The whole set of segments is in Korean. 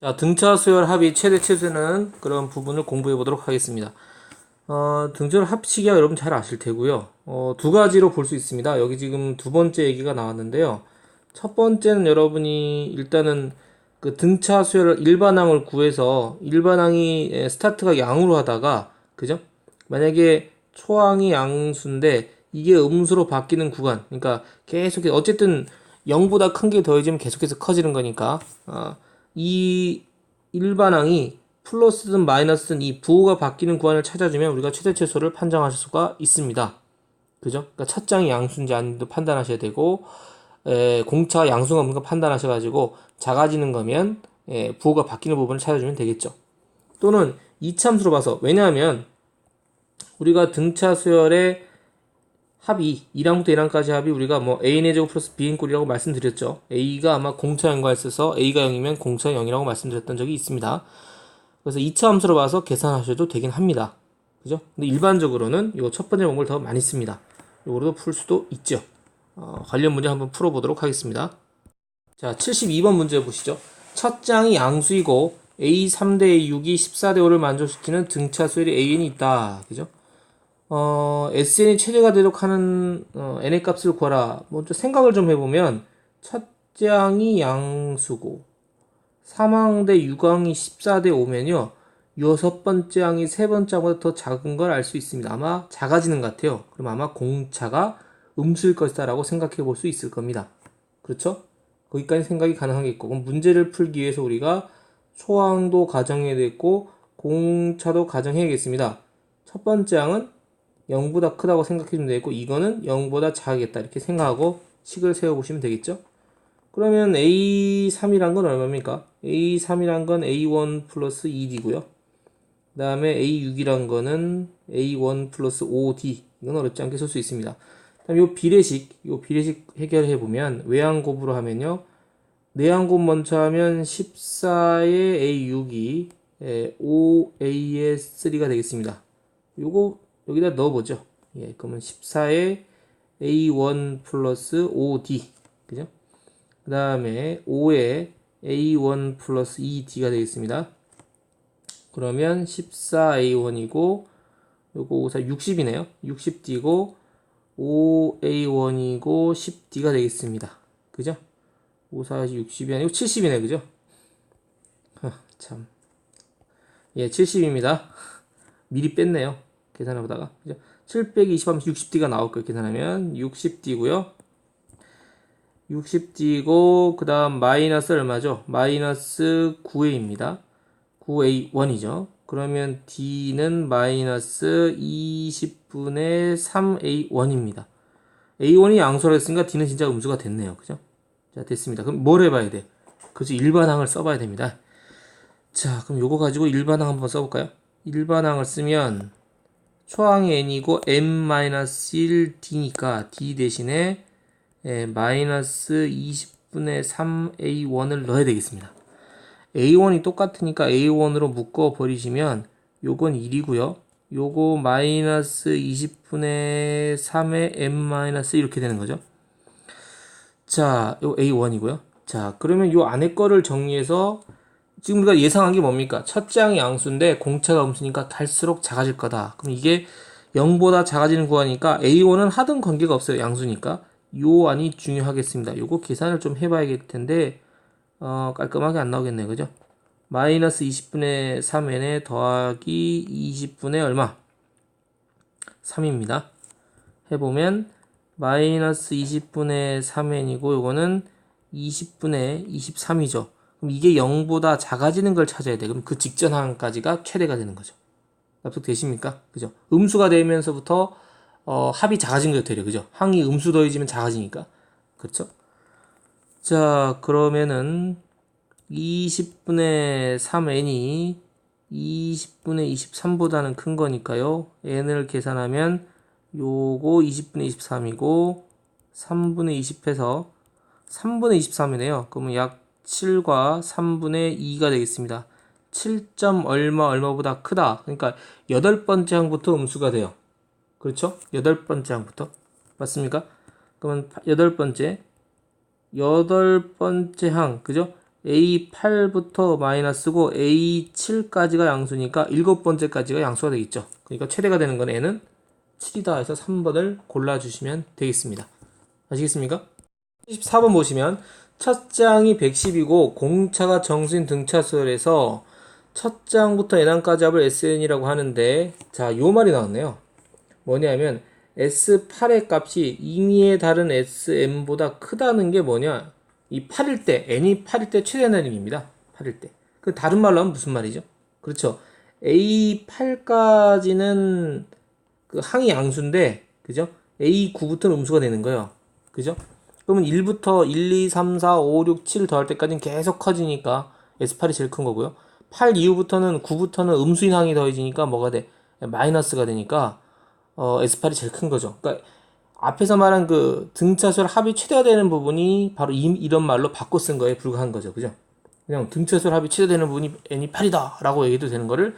자, 등차 수열 합이 최대 최소는 그런 부분을 공부해 보도록 하겠습니다. 어, 등차를 합치기가 여러분 잘 아실 테고요. 어, 두 가지로 볼 수 있습니다. 여기 지금 두 번째 얘기가 나왔는데요. 첫 번째는 여러분이 일단은 그 등차 수열 일반항을 구해서 일반항이 에, 스타트가 양으로 하다가 그죠? 만약에 초항이 양수인데 이게 음수로 바뀌는 구간, 그러니까 계속 어쨌든 0보다 큰 게 더해지면 계속해서 커지는 거니까 어, 이 일반항이 플러스든 마이너스든 이 부호가 바뀌는 구간을 찾아주면 우리가 최대 최소를 판정할 수가 있습니다. 그죠? 그러니까 첫 장이 양수인지 아닌지도 판단하셔야 되고 에, 공차가 양수가 뭔가 판단하셔가지고 작아지는 거면 에, 부호가 바뀌는 부분을 찾아주면 되겠죠. 또는 이참수로 봐서 왜냐하면 우리가 등차 수열의 합이 2랑부터 1랑까지 합이 우리가 뭐 a의 제곱 플러스 b인 꼴이라고 말씀드렸죠. a가 아마 공차 연과 있어서 a가 0이면 공차 0이라고 말씀드렸던 적이 있습니다. 그래서 2차 함수로 봐서 계산하셔도 되긴 합니다. 그죠? 근데 일반적으로는 이거 첫 번째 원고를 더 많이 씁니다. 이거로도 풀 수도 있죠. 어, 관련 문제 한번 풀어보도록 하겠습니다. 자, 72번 문제 보시죠. 첫 장이 양수이고 a 3대 6이 14대 5를 만족시키는 등차 수열이 an이 있다. 그죠? 어, SN이 최대가 되도록 하는 어, n의 값을 구하라. 먼저 생각을 좀 해보면 첫 장이 양수고 3항 대 6항이 14대 5면요. 여섯 번째 항이 세 번째 항보다 더 작은 걸 알 수 있습니다. 아마 작아지는 것 같아요. 그럼 아마 공차가 음수일 것이다라고 생각해 볼 수 있을 겁니다. 그렇죠? 거기까지 생각이 가능하겠고 그럼 문제를 풀기 위해서 우리가 초항도 가정해야 되고 공차도 가정해야겠습니다. 첫 번째 항은 0보다 크다고 생각해 주면 되겠고 이거는 0보다 작겠다 이렇게 생각하고 식을 세워 보시면 되겠죠? 그러면 A3이란 건 얼마입니까? A3이란 건 A1 플러스 2D고요. 그 다음에 A6이란 거는 A1 플러스 5D. 이건 어렵지 않게 쓸 수 있습니다. 그다음 요 비례식, 요 비례식 해결해 보면 외항곱으로 하면요. 내항곱 먼저 하면 14의 A6이 5A의 3가 되겠습니다. 요거 여기다 넣어보죠. 예, 그러면 14의 A1 플러스 5D. 그죠? 그 다음에 5에 A1 플러스 2D가 되겠습니다. 그러면 14A1이고, 요거 54, 60이네요. 60D고, 5A1이고, 10D가 되겠습니다. 그죠? 54, 60이 아니고 70이네, 그죠? 하, 참. 예, 70입니다. 미리 뺐네요. 계산해 보다가. 그죠? 7 2 0 하면 60D가 나올 거예요. 계산하면. 60D고요. 60D고 그 다음 마이너스 얼마죠? 마이너스 9A입니다. 9A1이죠. 그러면 D는 마이너스 20분의 3A1입니다. A1이 양수라 했으니까 D는 진짜 음수가 됐네요. 그죠? 자, 됐습니다. 그럼 뭘 해봐야 돼? 그죠? 일반항을 써봐야 됩니다. 자, 그럼 요거 가지고 일반항 한번 써볼까요? 일반항을 쓰면 초항이 n이고 n-1d니까 d 대신에 예, 마이너스 20분의 3a1을 넣어야 되겠습니다. a1이 똑같으니까 a1으로 묶어 버리시면 요건 1이고요. 요거 마이너스 20분의 3의 n 마이너스 이렇게 되는 거죠. 자, 요 a1이고요. 자, 그러면 요 안에 거를 정리해서 지금 우리가 예상한 게 뭡니까? 첫 장이 양수인데 공차가 음수니까 갈수록 작아질 거다. 그럼 이게 0보다 작아지는 구간이니까 a1은 하등 관계가 없어요. 양수니까. 요 안이 중요하겠습니다. 요거 계산을 좀 해봐야겠 텐데 어, 깔끔하게 안 나오겠네요. 그죠? 마이너스 20분의 3n에 더하기 20분의 얼마? 3입니다. 해보면 마이너스 20분의 3n이고 요거는 20분의 23이죠. 그럼 이게 0보다 작아지는 걸 찾아야 돼. 그럼 그 직전 항까지가 최대가 되는 거죠. 납득되십니까? 그죠? 음수가 되면서부터 어, 합이 작아진 거죠, 되려. 그죠? 항이 음수 더해지면 작아지니까. 그렇죠? 자, 그러면은 20분의 3n이 20분의 23보다는 큰 거니까요. n을 계산하면 요거 20분의 23이고 3분의 20 해서 3분의 23이네요. 그러면 약 7과 3분의 2가 되겠습니다. 7점 얼마 얼마보다 크다. 그러니까 여덟 번째 항부터 음수가 돼요. 그렇죠? 여덟 번째 항부터. 맞습니까? 그러면 여덟 번째. 여덟 번째 항, 그죠? A8부터 마이너스고 A7까지가 양수니까 일곱 번째까지가 양수가 되겠죠. 그러니까 최대가 되는 건 N은 7이다 해서 3번을 골라 주시면 되겠습니다. 아시겠습니까? 24번 보시면 첫 장이 110이고 공차가 정수인 등차수열에서 첫 장부터 N항까지 합을 SN이라고 하는데 자, 요 말이 나왔네요. 뭐냐면 S8의 값이 임의에 다른 SM보다 크다는 게 뭐냐? 이 8일 때, n이 8일 때 최대 날림입니다. 8일 때. 그 다른 말로 하면 무슨 말이죠? 그렇죠. A8까지는 그 항이 양수인데, 그죠? A9부터는 음수가 되는 거예요. 그죠? 그러면 1부터 1, 2, 3, 4, 5, 6, 7 더할 때까지는 계속 커지니까 S8이 제일 큰 거고요. 8 이후부터는 9부터는 음수인 항이 더해지니까 뭐가 돼? 마이너스가 되니까 어, S8이 제일 큰 거죠. 그러니까 앞에서 말한 그 등차수열 합이 최대가 되는 부분이 바로 이, 이런 말로 바꿔 쓴 거에 불과한 거죠. 그죠? 그냥 등차수열 합이 최대되는 부분이 n이 8이다 라고 얘기도 되는 거를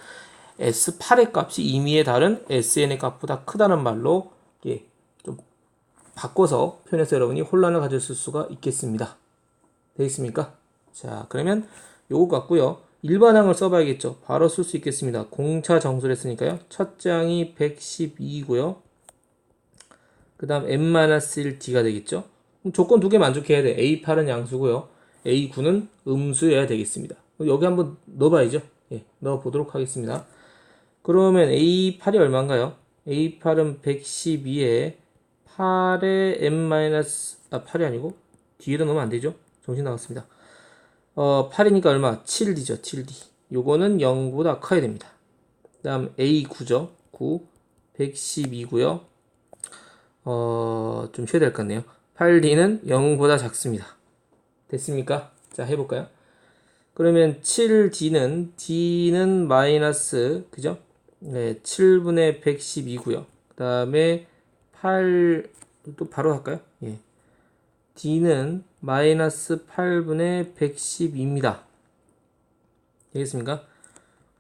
S8의 값이 임의에 다른 SN의 값보다 크다는 말로 예, 좀 바꿔서 표현해서 여러분이 혼란을 가졌을 수가 있겠습니다. 되겠습니까? 자, 그러면 요거 같고요. 일반항을 써봐야겠죠. 바로 쓸 수 있겠습니다. 공차 정수를 했으니까요. 첫 장이 112고요. 그 다음 n-1d가 되겠죠. 조건 두 개 만족해야 돼. A8은 양수고요. A9는 음수여야 되겠습니다. 여기 한번 넣어봐야죠. 예, 넣어보도록 하겠습니다. 그러면 A8이 얼마인가요? A8은 112에 8에 n- 아 8이 아니고 뒤에다 넣으면 안 되죠. 정신 나갔습니다. 어 8이니까 얼마? 7D죠. 7D. 요거는 0보다 커야 됩니다. 그 다음 A9죠. 9 112고요. 어, 좀 쉬어야 될 것 같네요. 8D는 0보다 작습니다. 됐습니까? 자, 해볼까요? 그러면 7D는, D는 마이너스, 그죠? 네, 7분의 112고요. 그 다음에 8, 또 바로 할까요? 예. D는 마이너스 8분의 112입니다. 되겠습니까?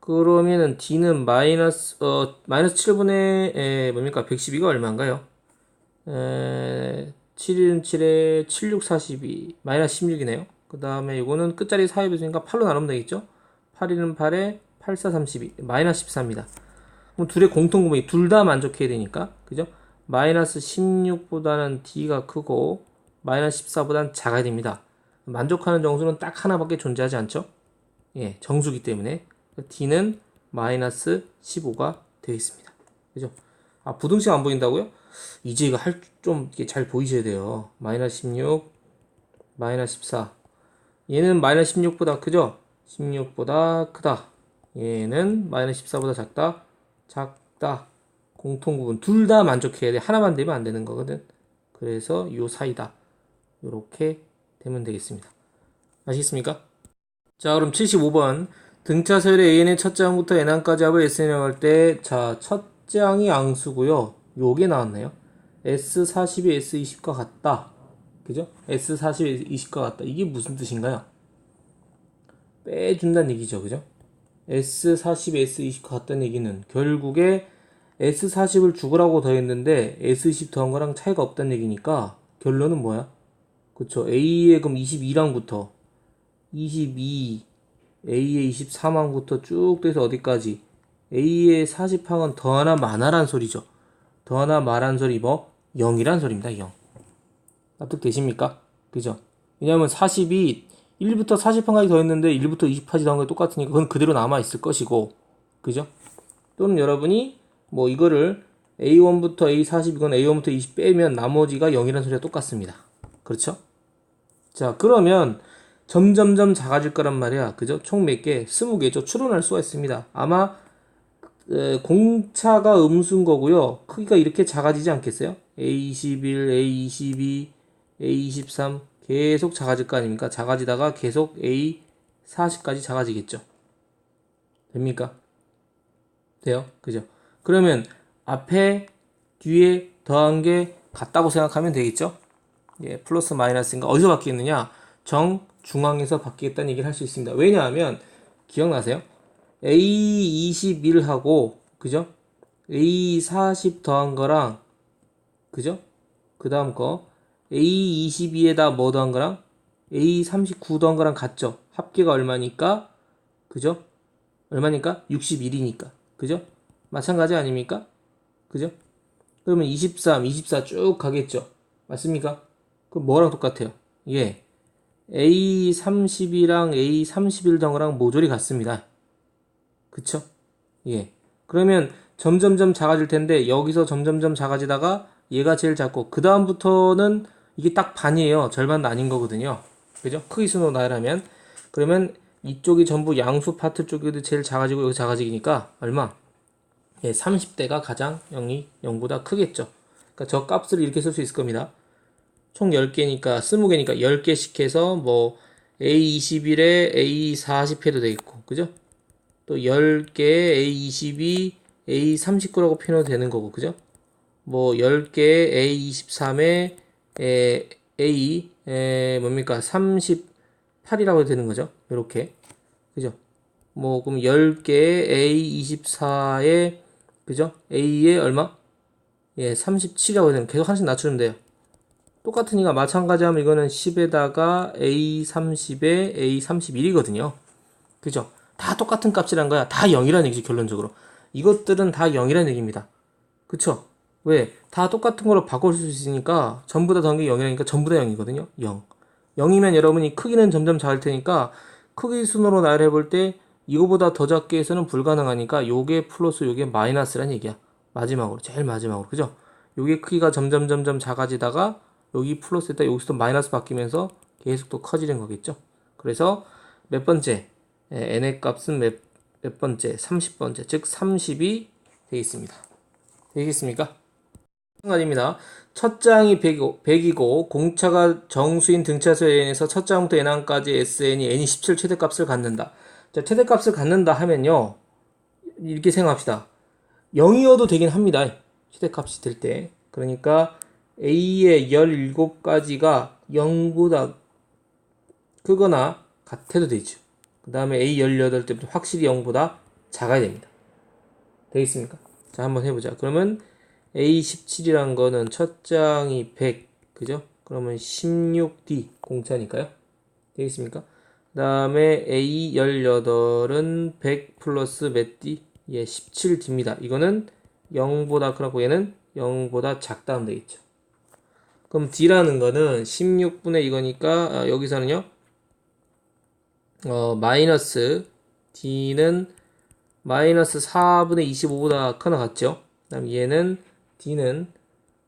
그러면은 D는 마이너스, 어, 마이너스 7분의, 에, 뭡니까? 112가 얼마인가요? 에, 7은 7에 7, 6, 42, 마이너스 16이네요. 그 다음에 이거는 끝자리 사입이 있으니까 8로 나누면 되겠죠? 8이는 8에 8, 4, 32, 마이너스 14입니다. 그럼 둘의 공통분모이 둘 다 만족해야 되니까, 그죠? 마이너스 16보다는 D가 크고, 마이너스 14보다는 작아야 됩니다. 만족하는 정수는 딱 하나밖에 존재하지 않죠? 예, 정수기 때문에. D는 마이너스 15가 되어 있습니다. 그죠? 아, 부등식 안 보인다고요? 이제 이거 할, 좀, 잘 보이셔야 돼요. 마이너스 16, 마이너스 14. 얘는 마이너스 16보다 크죠? 16보다 크다. 얘는 마이너스 14보다 작다. 작다. 공통 부분. 둘 다 만족해야 돼. 하나만 되면 안 되는 거거든. 그래서 요 사이다. 요렇게 되면 되겠습니다. 아시겠습니까? 자, 그럼 75번. 등차설의 A의 첫 장부터 N항까지 합을 S라고 할 때, 자, 첫 장이 양수고요. 요게 나왔네요. S40이 S20과 같다. 그죠? S40이 S20과 같다. 이게 무슨 뜻인가요? 빼준다는 얘기죠. 그죠? S40이 S20과 같다는 얘기는 결국에 S40을 죽으라고 더했는데 S20 더한 거랑 차이가 없다는 얘기니까 결론은 뭐야? 그쵸. A의 그럼 22랑부터 22, A의 23항부터 쭉 돼서 어디까지? A의 40항은 더하나 마나란 소리죠. 더하나 말한 소리 뭐? 0이란 소리입니다. 0. 납득되십니까? 그죠? 왜냐면 40이 1부터 40항까지 더했는데 1부터 20까지 더한 게 똑같으니까 그건 그대로 남아있을 것이고 그죠? 또는 여러분이 뭐 이거를 A1부터 A40 이건 A1부터 20 빼면 나머지가 0이라는 소리가 똑같습니다. 그렇죠? 자, 그러면 점점점 작아질 거란 말이야. 그죠? 총 몇 개? 20개죠. 추론할 수가 있습니다. 아마 에, 공차가 음수인 거고요. 크기가 이렇게 작아지지 않겠어요? A21, A22, A23 계속 작아질 거 아닙니까? 작아지다가 계속 A40까지 작아지겠죠. 됩니까? 돼요? 그죠? 그러면 앞에 뒤에 더한 게 같다고 생각하면 되겠죠? 예, 플러스 마이너스인가 어디서 바뀌겠느냐? 정 중앙에서 바뀌겠다는 얘기를 할 수 있습니다. 왜냐하면 기억나세요? A21하고 그죠? A40 더한 거랑 그죠? 그 다음 거 A22에다 뭐 더한 거랑 A39 더한 거랑 같죠? 합계가 얼마니까? 그죠? 얼마니까? 61이니까. 그죠? 마찬가지 아닙니까? 그죠? 그러면 23, 24 쭉 가겠죠? 맞습니까? 그럼 뭐랑 똑같아요? 예. A30이랑 A31 등어랑 모조리 같습니다. 그쵸? 예. 그러면 점점점 작아질 텐데 여기서 점점점 작아지다가 얘가 제일 작고 그 다음부터는 이게 딱 반이에요. 절반도 아닌 거거든요. 그죠? 크기 순으로 나열하면 그러면 이쪽이 전부 양수 파트 쪽이 제일 작아지고 여기 작아지니까 얼마? 예, 30대가 가장 0이 0보다 크겠죠. 그러니까 저 값을 이렇게 쓸 수 있을 겁니다. 총 10개니까 20개니까 10개씩 해서 뭐 A21에 A40 해도 되겠고. 그죠? 또 10개 A22, A39라고 표현해도 되는 거고. 그죠? 뭐 10개 A23에 에, A 에, 뭡니까? 38이라고 해도 되는 거죠. 이렇게. 그죠? 뭐 그럼 10개 A24에 그죠? A에 얼마? 예, 37이라고 해야 되는 계속 하나씩 낮추면 돼요. 똑같으니까 마찬가지 하면 이거는 10에다가 A30에 A31이거든요. 그죠? 다 똑같은 값이란 거야. 다 0이라는 얘기죠, 결론적으로. 이것들은 다 0이라는 얘기입니다. 그쵸? 왜? 다 똑같은 거로 바꿀 수 있으니까 전부 다 더하기 0이라니까 전부 다 0이거든요. 0. 0이면 여러분이 크기는 점점 작을 테니까 크기 순으로 나열해 볼 때 이거보다 더 작게 해서는 불가능하니까 요게 플러스 요게 마이너스란 얘기야. 마지막으로 제일 마지막으로 그죠? 요게 크기가 점점 점점 작아지다가 여기 플러스 했다 여기서 또 마이너스 바뀌면서 계속 또 커지는 거겠죠. 그래서 몇 번째 예, n의 값은 몇, 몇 번째 30번째 즉 30이 되겠습니다. 되겠습니까? 마찬가지입니다. 첫 장이 100 이고, 100이고 공차가 정수인 등차수 n에서 첫 장부터 n항까지 sn이 n이 17 최대값을 갖는다. 자, 최대값을 갖는다 하면요. 이렇게 생각합시다. 0이어도 되긴 합니다. 최대값이 될 때. 그러니까 A의 17가지가 0보다 크거나 같아도 되죠. 그 다음에 A 18때부터 확실히 0보다 작아야 됩니다. 되겠습니까? 자, 한번 해보자. 그러면 A17이란 거는 첫 장이 100, 그죠? 그러면 16D 공차니까요. 되겠습니까? 그 다음에 A18은 100 플러스 몇 D? 예, 17D입니다. 이거는 0보다 크고 얘는 0보다 작다 하면 되겠죠. 그럼 D라는 거는 16분의 이거니까 아, 여기서는요. 어, 마이너스 D는 마이너스 4분의 25보다 크나 같죠? 그 다음 얘는 D는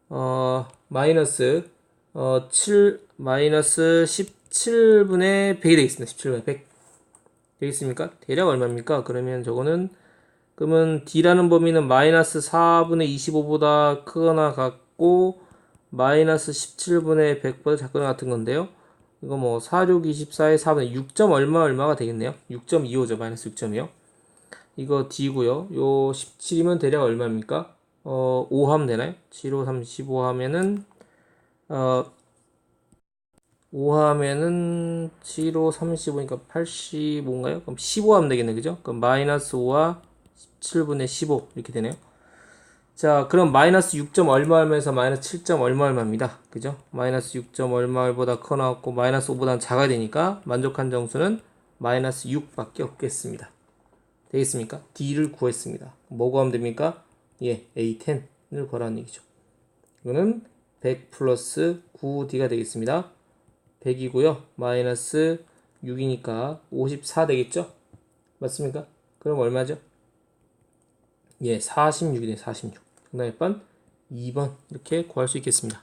어, 마이너스 어, 7 마이너스 17분의 100이 되겠습니다. 17분의 100 되겠습니까? 대략 얼마입니까? 그러면 저거는 그러면 D라는 범위는 마이너스 4분의 25보다 크거나 같고 마이너스 17분의 100보다 작거나 같은 건데요. 이거 뭐 4, 6, 24에 4분의 6점 얼마 얼마가 되겠네요. 6.25죠. 마이너스 6점이요. 이거 D고요. 요 17이면 대략 얼마입니까? 어, 5 하면 되나요? 7, 5, 35 하면은 어, 5 하면은 7, 5, 35니까 85인가요? 그럼 15 하면 되겠네. 그죠? 그럼 마이너스 5와 17분의 15 이렇게 되네요. 자, 그럼 마이너스 6점 얼마 얼마에서 마이너스 7점 얼마 얼마입니다. 그죠? 마이너스 6점 얼마 얼보다 커 나왔고 마이너스 5보다는 작아야 되니까 만족한 정수는 마이너스 6밖에 없겠습니다. 되겠습니까? D를 구했습니다. 뭐 구하면 됩니까? 예, A10을 구하라는 얘기죠. 이거는 100 플러스 9D가 되겠습니다. 100이고요. 마이너스 6이니까 54 되겠죠? 맞습니까? 그럼 얼마죠? 예, 46이네, 46. 정답의 번 2번 이렇게 구할 수 있겠습니다.